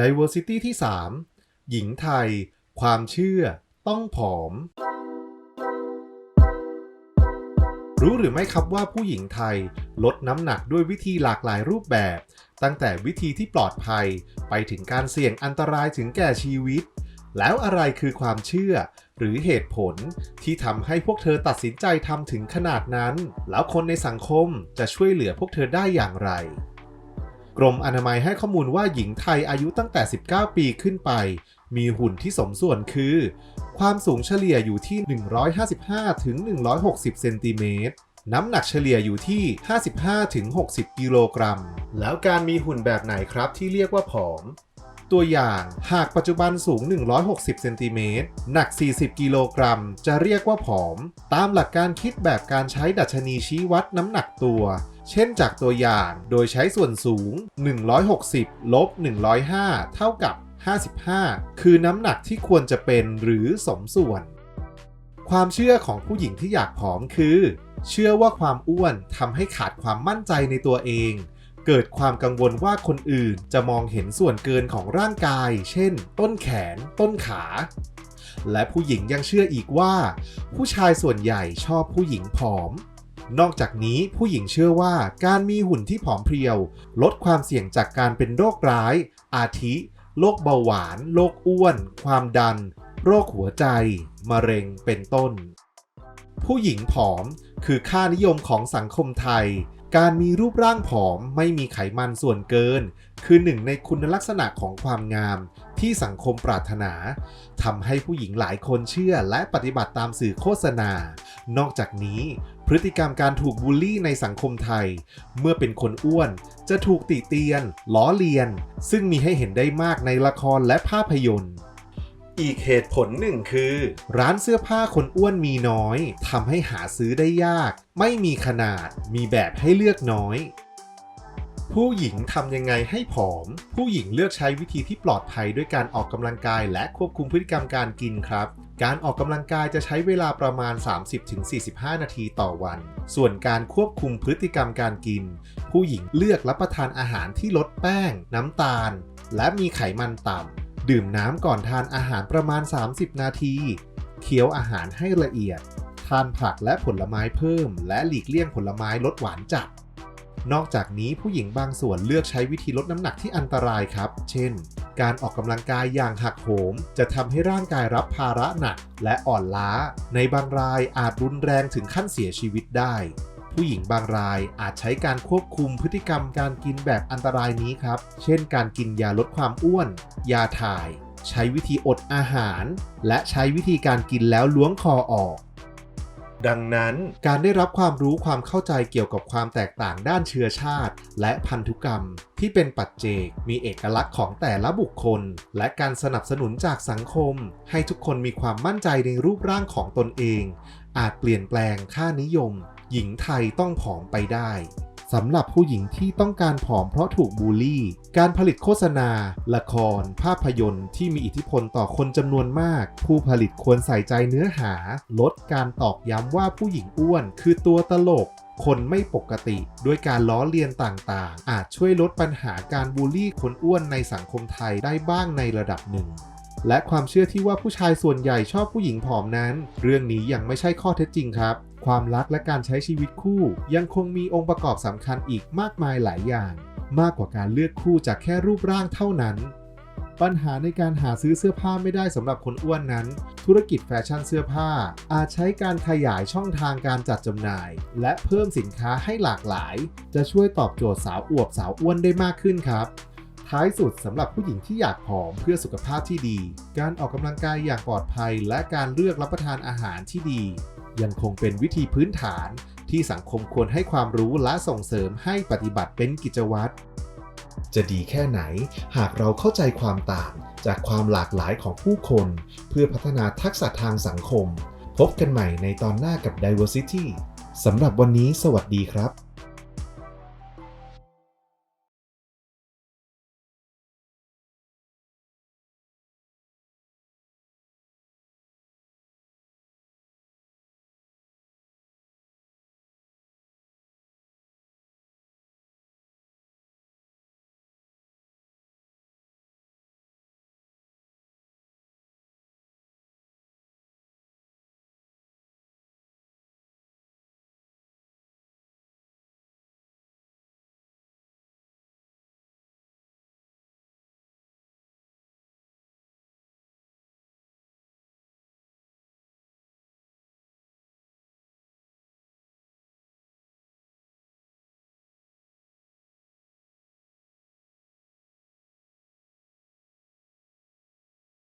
Diversity ที่ 3 หญิงไทย ความเชื่อ ต้องผอม รู้หรือไม่ครับว่าผู้หญิงไทยลดน้ำหนักด้วยวิธีหลากหลายรูปแบบ ตั้งแต่วิธีที่ปลอดภัย ไปถึงการเสี่ยงอันตรายถึงแก่ชีวิต แล้วอะไรคือความเชื่อ หรือเหตุผลที่ทำให้พวกเธอตัดสินใจทำถึงขนาดนั้น แล้วคนในสังคมจะช่วยเหลือพวกเธอได้อย่างไร กรมอนามัยให้ข้อมูลว่าหญิงไทยอายุตั้งแต่ 19 ปีขึ้นไป มีหุ่นที่สมส่วนคือ ความสูงเฉลี่ยอยู่ที่ 155ถึง160 เซนติเมตร น้ำหนักเฉลี่ยอยู่ที่ 55ถึง60 กิโลกรัม แล้วการมีหุ่นแบบไหนครับที่เรียกว่าผอม ตัวอย่างหากปัจจุบันสูง 160 เซนติเมตร หนัก 40 กิโลกรัม จะเรียกว่าผอม ตามหลักการคิดแบบการใช้ดัชนีชี้วัดน้ำหนักตัว เช่นจากตัวอย่างโดยใช้ส่วนสูง 160 ลบ 105 เท่ากับ 55 คือน้ำหนักที่ควรจะเป็นหรือสมส่วน ความเชื่อของผู้หญิงที่อยากผอมคือ เชื่อว่าความอ้วนทำให้ขาดความมั่นใจในตัวเอง เกิดความกังวลว่าคนอื่นจะมองเห็นส่วนเกินของร่างกาย เช่น ต้นแขน ต้นขา และผู้หญิงยังเชื่ออีกว่า ผู้ชายส่วนใหญ่ชอบผู้หญิงผอม นอกจากนี้ผู้หญิงเชื่อว่าการมีหุ่นที่ผอมเพรียว ลดความเสี่ยงจากการเป็นโรคร้าย อาทิโรคเบาหวาน โรคอ้วน ความดัน โรคหัวใจ มะเร็งเป็นต้น ผู้หญิงผอมคือค่านิยมของสังคมไทย การมีรูปร่างผอมไม่มีไขมันส่วนเกิน คือหนึ่งในคุณลักษณะของความงามที่สังคมปรารถนาทำให้ผู้หญิงหลายคนเชื่อและปฏิบัติตามสื่อโฆษณา นอกจากนี้ พฤติกรรมการถูกบูลลี่ในสังคมไทย เมื่อเป็นคนอ้วน จะถูกติเตียน ล้อเลียน ซึ่งมีให้เห็นได้มากในละครและภาพยนตร์ อีกเหตุผลหนึ่งคือ ร้านเสื้อผ้าคนอ้วนมีน้อยทำให้หาซื้อได้ยาก ไม่มีขนาด มีแบบให้เลือกน้อย ผู้หญิงทำยังไงให้ผอม ผู้หญิงเลือกใช้วิธีที่ปลอดภัยด้วยการออกกำลังกายและควบคุมพฤติกรรมการกินครับ การออกกำลังกายจะใช้เวลาประมาณ 30-45 นาทีต่อวัน ส่วนการควบคุมพฤติกรรมการกิน ผู้หญิงเลือกรับประทานอาหารที่ลดแป้ง น้ำตาล และมีไขมันต่ำ ดื่มน้ำก่อนทานอาหารประมาณ 30 นาที เคี้ยวอาหารให้ละเอียด ทานผักและผลไม้เพิ่ม และหลีกเลี่ยงผลไม้ลดหวานจัด นอกจากนี้ผู้หญิงบางส่วนเลือกใช้วิธีลดน้ำหนักที่อันตรายครับ เช่น การออกกำลังกายอย่างหักโหม จะทำให้ร่างกายรับภาระหนักและอ่อนล้า ในบางรายอาจรุนแรงถึงขั้นเสียชีวิตได้ ผู้หญิงบางรายอาจใช้การควบคุมพฤติกรรมการกินแบบอันตรายนี้ครับ เช่น การกินยาลดความอ้วน ยาถ่าย ใช้วิธีอดอาหาร และใช้วิธีการกินแล้วล้วงคอออก ดังนั้นการได้รับความรู้ความเข้าใจเกี่ยวกับความแตกต่างด้านเชื้อชาติ และพันธุกรรม ที่เป็นปัจเจก มีเอกลักษณ์ของแต่ละบุคคล และการสนับสนุนจากสังคม ให้ทุกคนมีความมั่นใจในรูปร่างของตนเอง อาจเปลี่ยนแปลงค่านิยม หญิงไทยต้องผอมไปได้ สำหรับผู้หญิงที่ต้องการผอมเพราะถูกบูลลี่ การผลิตโฆษณา ละคร ภาพยนตร์ที่มีอิทธิพลต่อคนจำนวนมาก ผู้ผลิตควรใส่ใจเนื้อหา ลดการตอกย้ำว่าผู้หญิงอ้วน คือตัวตลก คนไม่ปกติ ด้วยการล้อเลียนต่างๆ อาจช่วยลดปัญหาการบูลลี่คนอ้วนในสังคมไทยได้บ้างในระดับหนึ่งและความเชื่อที่ว่าผู้ชายส่วนใหญ่ชอบผู้หญิงผอมนั้น เรื่องนี้ยังไม่ใช่ข้อเท็จจริงครับ ความรักและการใช้ชีวิตคู่ ยังคงมีองค์ประกอบสำคัญอีกมากมายหลายอย่าง มากกว่าการเลือกคู่จากแค่รูปร่างเท่านั้น ปัญหาในการหาซื้อเสื้อผ้าไม่ได้สำหรับคนอ้วนนั้น ธุรกิจแฟชั่นเสื้อผ้า อาจใช้การขยายช่องทางการจัดจำหน่าย และเพิ่มสินค้าให้หลากหลาย จะช่วยตอบโจทย์สาวอวบสาวอ้วนได้มากขึ้นครับท้ายสุดสำหรับผู้หญิงที่อยากผอมเพื่อสุขภาพที่ดี การออกกำลังกายอย่างปลอดภัย และการเลือกรับประทานอาหารที่ดี ยังคงเป็นวิธีพื้นฐาน ที่สังคมควรให้ความรู้และส่งเสริมให้ปฏิบัติเป็นกิจวัตร จะดีแค่ไหนหากเราเข้าใจความต่างจากความหลากหลายของผู้คน เพื่อพัฒนาทักษะทางสังคม พบกันใหม่ในตอนหน้ากับ Diversity สำหรับวันนี้สวัสดีครับ